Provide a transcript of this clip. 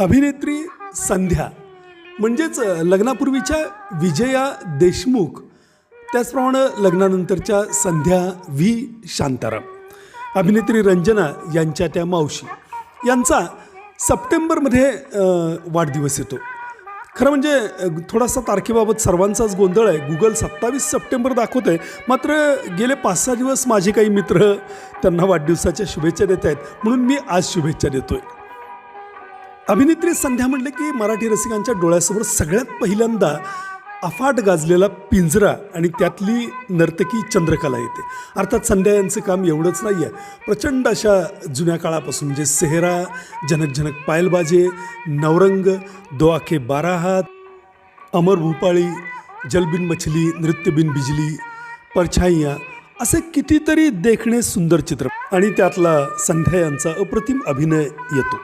अभिनेत्री संध्या म्हणजेच लग्नापूर्वीच्या विजया देशमुख त्याचप्रमाणे लग्नानंतरच्या संध्या व्ही. शांताराम. अभिनेत्री रंजना यांच्या त्या मावशी. यांचा सप्टेंबरमध्ये वाढदिवस येतो. खरं म्हणजे थोडासा तारखेबाबत सर्वांचाच गोंधळ आहे. गुगल सत्तावीस सप्टेंबर दाखवत आहे मात्र गेले पाच सहा दिवस माझे काही मित्र त्यांना वाढदिवसाच्या शुभेच्छा देत आहेत. म्हणून मी आज शुभेच्छा देतो आहे अभिनेत्री संध्या म्हटले की मराठी रसिकांच्या डोळ्यासमोर सगळ्यात पहिल्यांदा अफाट गाजलेला पिंजरा आणि त्यातली नर्तकी चंद्रकला येते. अर्थात संध्या यांचं काम एवढंच नाही आहे प्रचंड अशा जुन्या काळापासून म्हणजे सेहरा जनक जनक पायलबाजे नवरंग दो आखे बारा हात अमर भूपाळी जलबिन मछली नृत्यबिन बिजली परछाईया असे कितीतरी देखणे सुंदर चित्र. आणि त्यातला संध्या यांचा अप्रतिम अभिनय येतो.